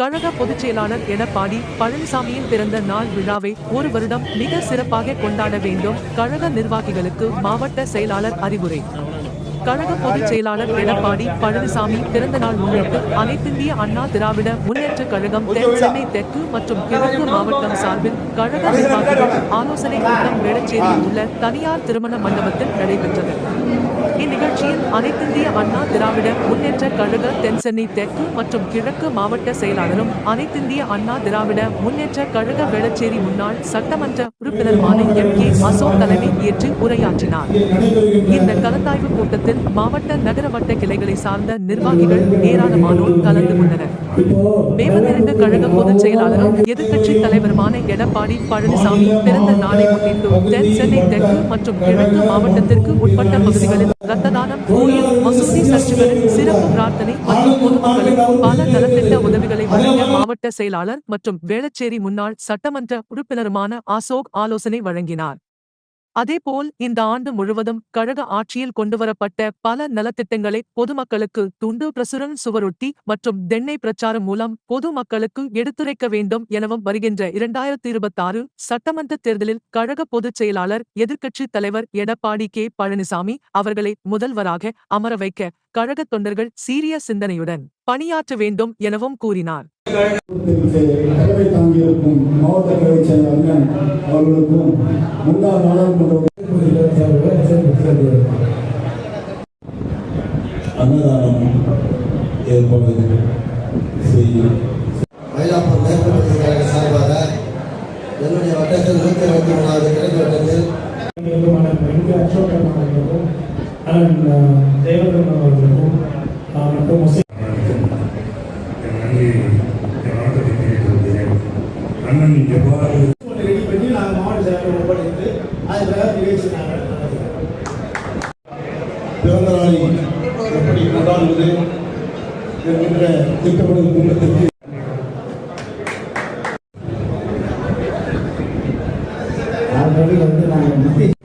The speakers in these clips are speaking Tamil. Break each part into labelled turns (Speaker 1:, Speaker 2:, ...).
Speaker 1: கழக பொதுச் செயலாளர் எடப்பாடி பழனிசாமியின் பிறந்த நாள் விழாவை ஒரு வருடம் மிக சிறப்பாக கொண்டாட வேண்டும் கழக நிர்வாகிகளுக்கு மாவட்ட செயலாளர் அறிவுரை. கழக பொதுச் செயலாளர் எடப்பாடி பழனிசாமி பிறந்த நாள் முன்னிட்டு அனைத்திந்திய அண்ணா திராவிட முன்னேற்ற கழகம் தென் சென்னை தெற்கு மற்றும் கிழக்கு மாவட்டம் சார்பில் கழக நிர்வாகிகள் ஆலோசனை கூட்டம் வேளச்சேரியில் உள்ள தனியார் திருமண மண்டபத்தில் நடைபெற்றது. இந்நிகழ்ச்சியில் அனைத்திந்திய அண்ணா திராவிட முன்னேற்ற கழக தென்சென்னை தெற்கு மற்றும் கிழக்கு மாவட்ட செயலாளரும் அனைத்திந்திய அண்ணா திராவிட முன்னேற்ற கழக வேளச்சேரி முன்னாள் சட்டமன்ற உறுப்பினருமான எம். கே. அசோக் தலைமை ஏற்று உரையாற்றினார். இந்த கலந்தாய்வு கூட்டத்தில் மாவட்ட நகர வட்ட கிளைகளை சார்ந்த நிர்வாகிகள் ஏராளமானோர் கலந்து கொண்டனர். மேவந்திருந்த கழக பொதுச் செயலாளரும் எதிர்க்கட்சி தலைவருமான எடப்பாடி பழனிசாமி பிறந்த நாளை முன்னிட்டு தென் சென்னை தெற்கு மற்றும் கிழக்கு மாவட்டத்திற்கு உட்பட்ட பகுதிகளில் கோயில் மசூதி சர்ச்சுகளில் சிறப்பு பிரார்த்தனை மற்றும் பொதுமக்களுக்கு பல நலத்திட்ட உதவிகளை வழங்கிய மாவட்ட செயலாளர் மற்றும் வேளச்சேரி முன்னாள் சட்டமன்ற உறுப்பினருமான அசோக் ஆலோசனை வழங்கினார். அதேபோல் இந்த ஆண்டு முழுவதும் கழக ஆட்சியில் கொண்டுவரப்பட்ட பல நலத்திட்டங்களை பொதுமக்களுக்கு துண்டு பிரசுரன் சுவரொட்டி மற்றும் தென்னை பிரச்சாரம் மூலம் பொதுமக்களுக்கு எடுத்துரைக்க வேண்டும் எனவும் வருகின்ற இரண்டாயிரத்தி இருபத்தாறு சட்டமன்ற தேர்தலில் கழக பொதுச் செயலாளர் எதிர்க்கட்சித் தலைவர் எடப்பாடி கே. பழனிசாமி அவர்களை முதல்வராக அமர வைக்க கழகத் தொண்டர்கள் சீரிய சிந்தனையுடன் பணியாற்ற வேண்டும் எனவும் கூறினார்.
Speaker 2: அன்னதானம் ஏற்பாடு செய்யும்
Speaker 3: அண்ணன் தேவதன் அவர்களுக்கும் மற்றும் முஸ்லிம்
Speaker 4: அண்ணன் எவ்வாறு
Speaker 3: ரெடி பண்ணி நாங்கள் மாவட்ட செயலாளர் ஒப்படைத்து அது பிரகாரம் நிகழ்ச்சி நாங்கள்
Speaker 2: பிறந்த நாளை எப்படி கொண்டாடுவது என்கின்ற திட்டமிடல் கூட்டத்திற்கு
Speaker 3: ஆல்ரெடி வந்து நாங்கள் மத்திய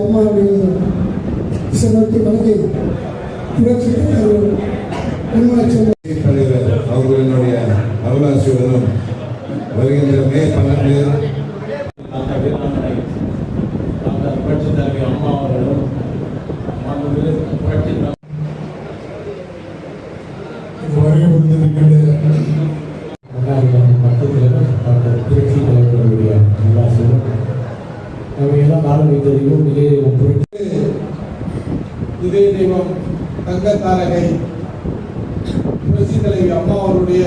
Speaker 5: அம்மாவுடைய சிறப்பு வழக்கை புரட்சி தலைவர் உண்மையாட்சி
Speaker 6: அவகாசியுடனும் வருகின்ற மே பன்னெண்டு
Speaker 3: புரட்சி
Speaker 2: இதே தெய்வம். தங்க தாரகை புரட்சி தலைவி அம்மா அவருடைய